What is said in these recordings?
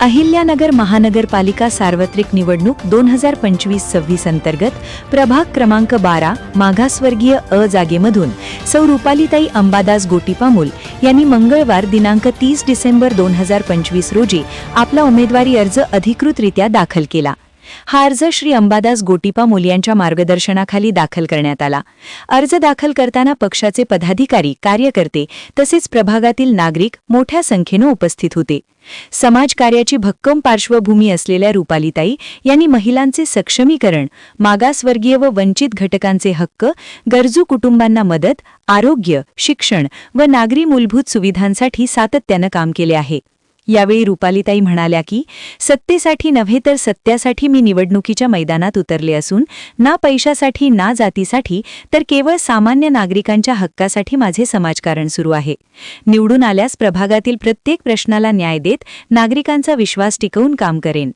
अहिल्यानगर महानगरपालिका सार्वत्रिक निवडणूक दोन हजार पंचवीस सव्वीस अंतर्गत प्रभाग क्रमांक बारा मागासवर्गीय अ जागेमधून सौ रुपालीताई अंबादास गोटीपामूल यांनी मंगळवार दिनांक तीस डिसेंबर दोन हजार पंचवीस रोजी आपला उमेदवारी अर्ज अधिकृतरित्या दाखल केला. हा अर्ज श्री अंबादास गोटीपा यांच्या मार्गदर्शनाखाली दाखल करण्यात आला. अर्ज दाखल करताना पक्षाचे पदाधिकारी कार्यकर्ते तसेच प्रभागातील नागरिक मोठ्या संख्येनं उपस्थित होते. समाजकार्याची भक्कम पार्श्वभूमी असलेल्या रुपालीताई यांनी महिलांचे सक्षमीकरण मागासवर्गीय व वंचित घटकांचे हक्क गरजू कुटुंबांना मदत आरोग्य शिक्षण व नागरी मूलभूत सुविधांसाठी सातत्यानं काम केले आहे. यावेळी रुपालीताई म्हणाल्या की सत्तेसाठी नव्हे तर सत्यासाठी मी निवडणुकीच्या मैदानात उतरले असून ना पैशासाठी ना जातीसाठी तर केवळ सामान्य नागरिकांच्या हक्कासाठी माझे समाजकारण सुरू आहे. निवडून आल्यास प्रभागातील प्रत्येक प्रश्नाला न्याय देत नागरिकांचा विश्वास टिकवून काम करेन.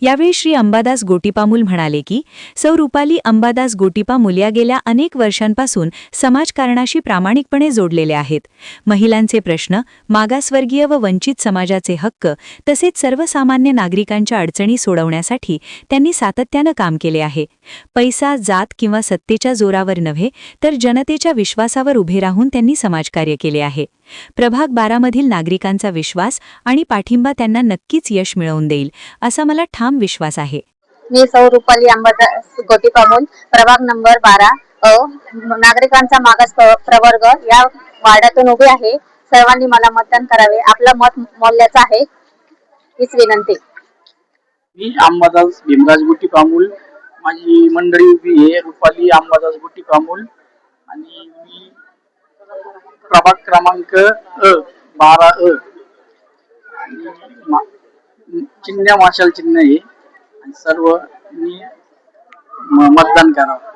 यावेळी श्री अंबादास गोटीपामूल म्हणाले की सौ रुपाली अंबादास गोटीपामूल या गेल्या अनेक वर्षांपासून समाजकारणाशी प्रामाणिकपणे जोडलेले आहेत. महिलांचे प्रश्न मागासवर्गीय व वंचित समाजाचे हक्क तसेच सर्वसामान्य नागरिकांच्या अडचणी सोडवण्यासाठी त्यांनी सातत्यानं काम केले आहे. पैसा जात किंवा सत्तेच्या जोरावर नव्हे तर जनतेच्या विश्वासावर उभे राहून त्यांनी समाजकार्य केले आहे. प्रभाग बारामधील नागरिकांचा विश्वास आणि पाठिंबा त्यांना नक्कीच यश मिळवून देईल असा मला ठाम विश्वास आहे. मी सौ रुपाली अंबादास गोटी पामूल प्रभाग नंबर बारा अ नागरिकांचा मागास प्र- प्रवर्ग या वार्डातून उभे आहे. सर्वांनी मला मतदान करावे. आपलं मत मौल्याचं आहे हीच विनंती. मी अंबादास भीमराज गुट्टी पामूल माझी मंडळी उभी आहे रुपाली अंबादास गुट्टी पामूल आणि मी प्रभाग क्रमांक अ बारा अ. आणि चिन्ह माशाल चिन्ह आहे आणि सर्व मी मतदान करावं.